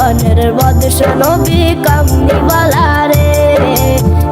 দো জাহানের বাদশা নবী কামনিওয়ালা রে?